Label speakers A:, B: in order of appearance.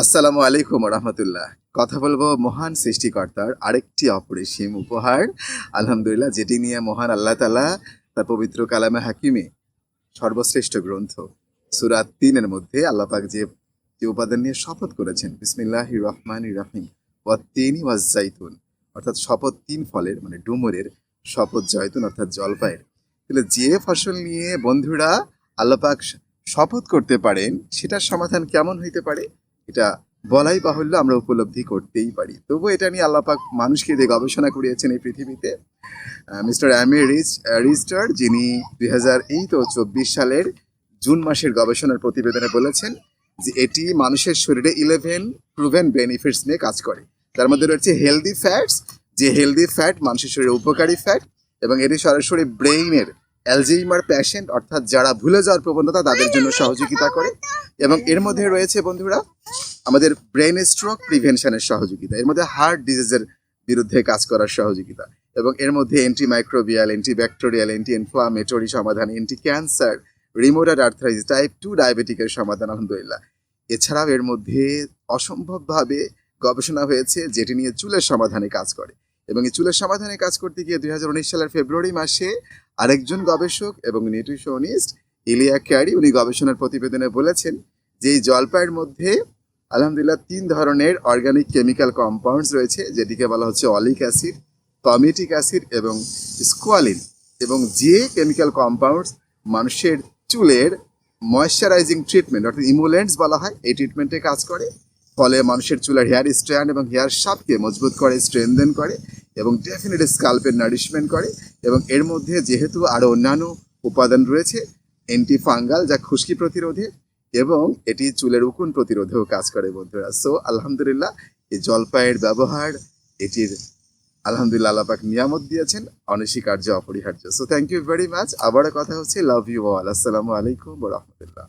A: আসসালামু আলাইকুম রহমতুল্লাহ। কথা বলব মহান সৃষ্টিকর্তার আরেকটি অপরিসীম উপহার। আলহামদুলিল্লাহ, যেটি নিয়ে মহান আল্লাহ তালা তার পবিত্র কালামে হাকিমে সর্বশ্রেষ্ঠ গ্রন্থ সুরাত তিনের মধ্যে আল্লাপাক যে যে উপাদান নিয়ে শপথ করেছেন বিসমিল্লাহ রহমান রাহিম ওয়াত্তিনি ওয়াজাইতুন অর্থাৎ শপথ তিন ফলের মানে ডুমুরের শপথ জয়তুন, অর্থাৎ জলপাইয়ের। তাহলে যে ফসল নিয়ে বন্ধুরা আল্লাপাক শপথ করতে পারেন, সেটার সমাধান কেমন হইতে পারে? এটা বলাই বাহুল্য, আমরা উপলব্ধি করতেই পারি। তবু এটা নিয়ে আল্লাপাক মানুষকে দিয়ে গবেষণা করিয়েছেন এই পৃথিবীতে মিস্টার অ্যামি রিচ রিস্টার, যিনি দুই হাজার এইট ও চব্বিশ সালের জুন মাসের গবেষণার প্রতিবেদনে বলেছেন যে এটি মানুষের শরীরে ইলেভেন প্রুভেন বেনিফিটস নিয়ে কাজ করে। তার মধ্যে রয়েছে হেলদি ফ্যাটস, যে হেলদি ফ্যাট মানুষের শরীরে উপকারী ফ্যাট এবং এটি সরাসরি ব্রেইনের অ্যালজেইমার প্যাশেন্ট অর্থাৎ যারা ভুলে যাওয়ার প্রবণতা, তাদের জন্য সহযোগিতা করে। এবং এর মধ্যে রয়েছে বন্ধুরা, আমাদের ব্রেন স্ট্রোক প্রিভেনশনের সহযোগিতা। এর মধ্যে হার্ট ডিজিজের বিরুদ্ধে কাজ করার সহযোগিতা। এবং এর মধ্যে anti microbial anti bacterial anti inflammatory সমাধান anti cancer rheumatoid arthritis type two ডায়াবেটিকের সমাধান, আলহামদুলিল্লাহ। এছাড়াও এর মধ্যে অসম্ভবভাবে গবেষণা হয়েছে, যেটি নিয়ে চুলের সমাধানে কাজ করে। এবং এই চুলের সমাধানে কাজ করতে গিয়ে দু হাজার উনিশ সালের ফেব্রুয়ারি মাসে আরেকজন গবেষক এবং নিউট্রিশনিস্ট ইলিয়া ক্যারি, উনি গবেষণার প্রতিবেদনে বলেছেন যে এই জলপাইয়ের মধ্যে আলহামদুলিল্লাহ তিন ধরনের অর্গানিক কেমিক্যাল কম্পাউন্ডস রয়েছে, যেটিকে বলা হচ্ছে অলিক অ্যাসিড পমিটিক অ্যাসিড এবং স্কোয়ালিন। এবং যে কেমিক্যাল কম্পাউন্ডস মানুষের চুলের ময়শ্চারাইজিং ট্রিটমেন্ট অর্থাৎ ইমুলেন্টস বলা হয়, এই ট্রিটমেন্টে কাজ করে। ফলে মানুষের চুলের হেয়ার স্ট্র্যান্ড এবং হেয়ার শাপকে মজবুত করে স্ট্রেনদেন করে। এবং ডেফিনেটলি স্কাল্পের নারিশমেন্ট করে এবং এর মধ্যে যেহেতু আরও অন্যান্য উপাদান রয়েছে অ্যান্টি ফাঙ্গাল যা খুশকি প্রতিরোধে এবং এটি চুলের উকুন প্রতিরোধেও কাজ করে বন্ধুরা। সো আলহামদুলিল্লাহ, এই জলপাইয়ের ব্যবহার, এটির আলহামদুলিল্লাহ আল্লাপাক নিয়ামত দিয়েছেন, অনস্বীকার্য, অপরিহার্য। So thank you very much আবারও কথা হচ্ছে লাভ ইউ অল আসসালামু আলাইকুম রহমতুল্লাহ।